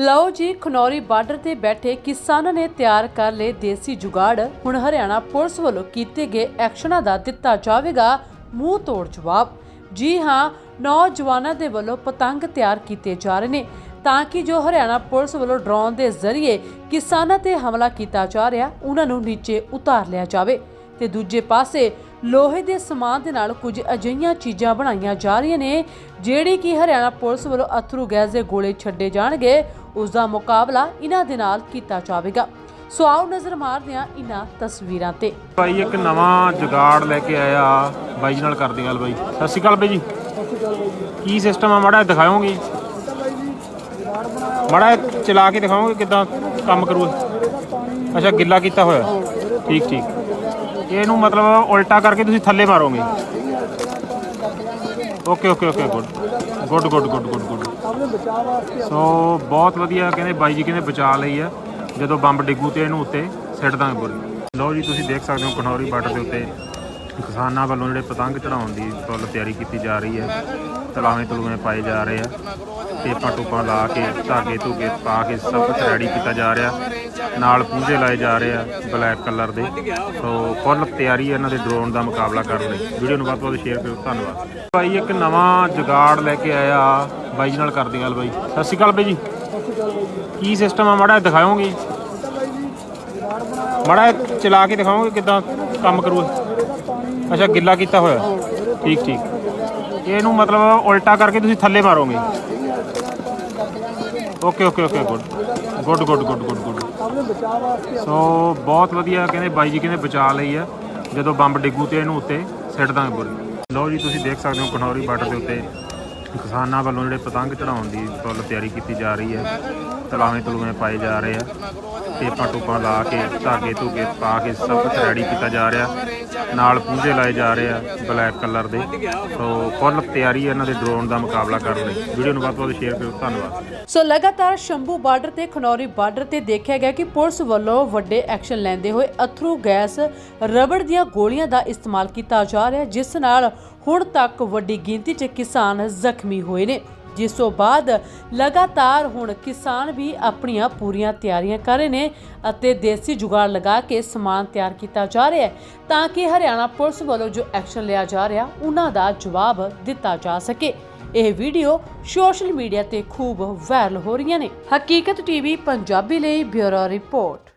ਲਓ ਜੀ, ਖਨੌਰੀ ਬਾਰਡਰ ਤੇ ਬੈਠੇ ਕਿਸਾਨਾਂ ਨੇ ਤਿਆਰ ਕਰ ਲਏ ਦੇਸੀ ਜੁਗਾੜ। ਹੁਣ ਹਰਿਆਣਾ ਪੁਲਿਸ ਵੱਲੋਂ ਕੀਤੇ ਗਏ ਐਕਸ਼ਨਾਂ ਦਾ ਦਿੱਤਾ ਜਾਵੇਗਾ ਮੂੰਹ ਤੋੜ ਜਵਾਬ। ਜੀ ਹਾਂ, ਨੌਜਵਾਨਾਂ ਦੇ ਵੱਲੋਂ ਪਤੰਗ ਤਿਆਰ ਕੀਤੇ ਜਾ ਰਹੇ ਨੇ, ਤਾਂ ਕਿ ਜੋ ਹਰਿਆਣਾ ਪੁਲਿਸ ਵੱਲੋਂ ਡਰੋਨ ਦੇ ਜ਼ਰੀਏ ਕਿਸਾਨਾਂ ਤੇ ਹਮਲਾ ਕੀਤਾ ਜਾ ਰਿਹਾ, ਉਹਨਾਂ ਨੂੰ ਨੀਚੇ ਉਤਾਰ ਲਿਆ ਜਾਵੇ। ਤੇ ਦੂਜੇ ਪਾਸੇ ਲੋਹੇ ਦੇ ਸਮਾਨ ਦੇ ਨਾਲ ਕੁਝ ਅਜਿਹੀਆਂ ਚੀਜ਼ਾਂ ਬਣਾਈਆਂ ਜਾ ਰਹੀਆਂ ਨੇ, ਜਿਹੜੀ ਕਿ ਹਰਿਆਣਾ ਪੁਲਿਸ ਵੱਲੋਂ ਅਥਰੂ ਗੈਸ ਦੇ ਗੋਲੇ ਛੱਡੇ ਜਾਣਗੇ। ਉਸ ਦਾ ਮੁਕਾਬਲਾ ਇਹਨਾਂ ਦੇ ਨਾਲ ਕੀਤਾ ਜਾਵੇਗਾ। ਸੋ ਆਓ ਨਜ਼ਰ ਮਾਰਦੇ ਹਾਂ ਇਹਨਾਂ ਤਸਵੀਰਾਂ ਤੇ। ਭਾਈ, ਇੱਕ ਨਵਾਂ ਜੁਗਾੜ ਲੈ ਕੇ ਆਇਆ ਬਾਈ ਜੀ ਨਾਲ ਕਰਦੇ ਗੱਲ ਬਾਈ। ਸਤਿ ਸ਼੍ਰੀ ਅਕਾਲ ਬਾਈ ਜੀ। ਕੀ ਸਿਸਟਮ ਆ? ਮਾੜਾ ਦਿਖਾਓਗੇ? ਮਾੜਾ ਜਿਹਾ ਚਲਾ ਕੇ ਦਿਖਾਓਗੇ ਕਿਦਾਂ ਕੰਮ ਕਰੂ ਅੱਛਾ, ਗਿੱਲਾ ਕੀਤਾ ਹੋਇਆ। ਠੀਕ ਠੀਕ। ਇਹਨੂੰ ਮਤਲਬ ਉਲਟਾ ਕਰਕੇ ਤੁਸੀਂ ਥੱਲੇ ਮਾਰੋਗੇ। Okay okay okay good good good good good good so ਬਹੁਤ ਵਧੀਆ ਕਹਿੰਦੇ ਬਾਈ ਜੀ ਕਹਿੰਦੇ ਬਚਾ ਲਈ ਆ। ਜਦੋਂ ਬੰਬ ਡਿੱਗੂ ਤੇ ਇਹਨੂੰ ਉੱਤੇ ਸਿੱਟ ਦਾਂਗੇ ਬੁਰੀ। ਲਓ ਜੀ, ਤੁਸੀਂ ਦੇਖ ਸਕਦੇ ਹੋ ਕਨੌਰੀ ਬਾਰਡਰ ਦੇ ਉੱਤੇ ਕਿਸਾਨਾਂ ਵੱਲੋਂ ਜਿਹੜੇ ਪਤੰਗ ਚੜਾਉਣ ਦੀ ਫੁੱਲ ਤਿਆਰੀ ਕੀਤੀ ਜਾ ਰਹੀ ਹੈ। ਤਲਾਵੇਂ ਤਲੂਵੇਂ ਪਾਏ ਜਾ ਰਹੇ ਆ। ਟੇਪਾਂ ਟੂਪਾਂ ਲਾ ਕੇ ਧਾਗੇ ਧੁਗੇ ਪਾ ਕੇ ਸਭ ਕੁਝ ਰੈਡੀ ਕੀਤਾ ਜਾ ਰਿਹਾ। ਨਾਲ ਪੂੰਝੇ ਲਾਏ ਜਾ ਰਹੇ ਆ ਬਲੈਕ ਕਲਰ ਦੇ। ਸੋ ਫੁੱਲ ਤਿਆਰੀ ਹੈ ਇਹਨਾਂ ਦੇ ਡਰੋਨ ਦਾ ਮੁਕਾਬਲਾ ਕਰਨ ਲਈ। ਵੀਡੀਓ ਨੂੰ ਵੱਧ ਤੋਂ ਵੱਧ ਸ਼ੇਅਰ ਕਰੋ ਧੰਨਵਾਦ। ਭਾਈ, ਇੱਕ ਨਵਾਂ ਜੁਗਾੜ ਲੈ ਕੇ ਆਇਆ ਬਾਈ ਜੀ ਨਾਲ ਕਰਦੇ ਗੱਲ ਬਾਈ। ਸਤਿ ਸ਼੍ਰੀ ਅਕਾਲ ਬਾਈ ਜੀ। ਕੀ ਸਿਸਟਮ ਆ? ਮਾੜਾ ਜਿਹਾ ਦਿਖਾਓਗੇ? ਮਾੜਾ ਜਿਹਾ ਚਲਾ ਕੇ ਦਿਖਾਓਗੇ ਕਿਦਾਂ ਕੰਮ ਕਰੂ ਅੱਛਾ, ਗਿੱਲਾ ਕੀਤਾ ਹੋਇਆ। ਠੀਕ ਠੀਕ। ਇਹਨੂੰ ਮਤਲਬ ਉਲਟਾ ਕਰਕੇ ਤੁਸੀਂ ਥੱਲੇ ਮਾਰੋਗੇ। Okay okay okay good good good good good good so ਬਹੁਤ ਵਧੀਆ ਕਹਿੰਦੇ ਬਾਈ ਜੀ ਕਹਿੰਦੇ ਬਚਾ ਲਈ ਆ ਜਦੋਂ ਬੰਬ ਡਿੱਗੂ ਤੇ ਇਹਨੂੰ ਉੱਤੇ ਸਿੱਟ ਦਾਂਗੇ ਬੁਰੀ। ਲਓ ਜੀ, ਤੁਸੀਂ ਦੇਖ ਸਕਦੇ ਹੋ ਕਨੌਰੀ ਬਾਰਡਰ ਦੇ ਉੱਤੇ। ਕਿਸਾਨਾਂ ਵੱਲੋਂ ਜਿਹੜੇ ਪਤੰਗ ਚੜਾਉਣ ਦੀ ਫੁੱਲ ਤਿਆਰੀ ਕੀਤੀ ਜਾ ਰਹੀ ਹੈ। ਤਲਾਵੇਂ ਤਲੂਵੇਂ ਪਾਏ ਜਾ ਰਹੇ ਆ। ਟੇਪਾਂ ਟੂਪਾਂ ਲਾ ਕੇ, ਧਾਗੇ ਧੁਗੇ ਪਾ ਕੇ ਸਭ ਕੁਝ ਰੈਡੀ ਕੀਤਾ ਜਾ ਰਿਹਾ। ਨਾਲ ਪੂੰਝੇ ਲਾਏ ਜਾ ਰਹੇ ਆ ਬਲੈਕ ਕਲਰ ਦੇ। ਸੋ ਫੁੱਲ ਤਿਆਰੀ ਹੈ ਇਹਨਾਂ ਦੇ ਡਰੋਨ ਦਾ ਮੁਕਾਬਲਾ ਕਰਨ ਲਈ। ਵੀਡੀਓ ਨੂੰ ਵੱਧ ਤੋਂ ਵੱਧ ਸ਼ੇਅਰ ਕਰੋ ਧੰਨਵਾਦ। ਸੋ ਲਗਾਤਾਰ ਸ਼ੰਭੂ ਬਾਰਡਰ ਤੇ, ਖਨੌਰੀ ਬਾਰਡਰ ਤੇ ਦੇਖਿਆ ਗਿਆ ਕਿ ਪੁਲਿਸ ਵੱਲੋਂ ਵੱਡੇ ਐਕਸ਼ਨ ਲੈਂਦੇ ਹੋਏ ਅਥਰੂ ਗੈਸ, ਰਬੜ ਦੀਆਂ ਗੋਲੀਆਂ ਦਾ ਇਸਤੇਮਾਲ ਕੀਤਾ ਜਾ ਰਿਹਾ, ਜਿਸ ਨਾਲ ਹੁਣ ਤੱਕ ਵੱਡੀ ਗਿਣਤੀ 'ਚ ਕਿਸਾਨ ਜ਼ਖਮੀ ਹੋਏ ਨੇ। ਜਿਸ ਤੋਂ ਬਾਅਦ ਲਗਾਤਾਰ ਹੁਣ ਕਿਸਾਨ ਵੀ ਆਪਣੀਆਂ ਪੂਰੀਆਂ ਤਿਆਰੀਆਂ ਕਰ ਰਹੇ ਨੇ ਅਤੇ ਦੇਸੀ ਜੁਗਾੜ ਲਗਾ ਕੇ ਸਮਾਨ ਤਿਆਰ ਕੀਤਾ ਜਾ ਰਿਹਾ ਹੈ ਤਾਂ ਕਿ ਹਰਿਆਣਾ ਪੁਲਿਸ ਵੱਲੋਂ ਜੋ ਐਕਸ਼ਨ ਲਿਆ ਜਾ ਰਿਹਾ, ਉਹਨਾਂ ਦਾ ਜਵਾਬ ਦਿੱਤਾ ਜਾ ਸਕੇ। ਇਹ ਵੀਡੀਓ ਸੋਸ਼ਲ ਮੀਡੀਆ ਤੇ ਖੂਬ ਵਾਇਰਲ ਹੋ ਰਹੀਆਂ ਨੇ। ਹਕੀਕਤ ਟੀਵੀ, ਪੰਜਾਬੀ ਲਈ ਬਿਊਰੋ ਰਿਪੋਰਟ।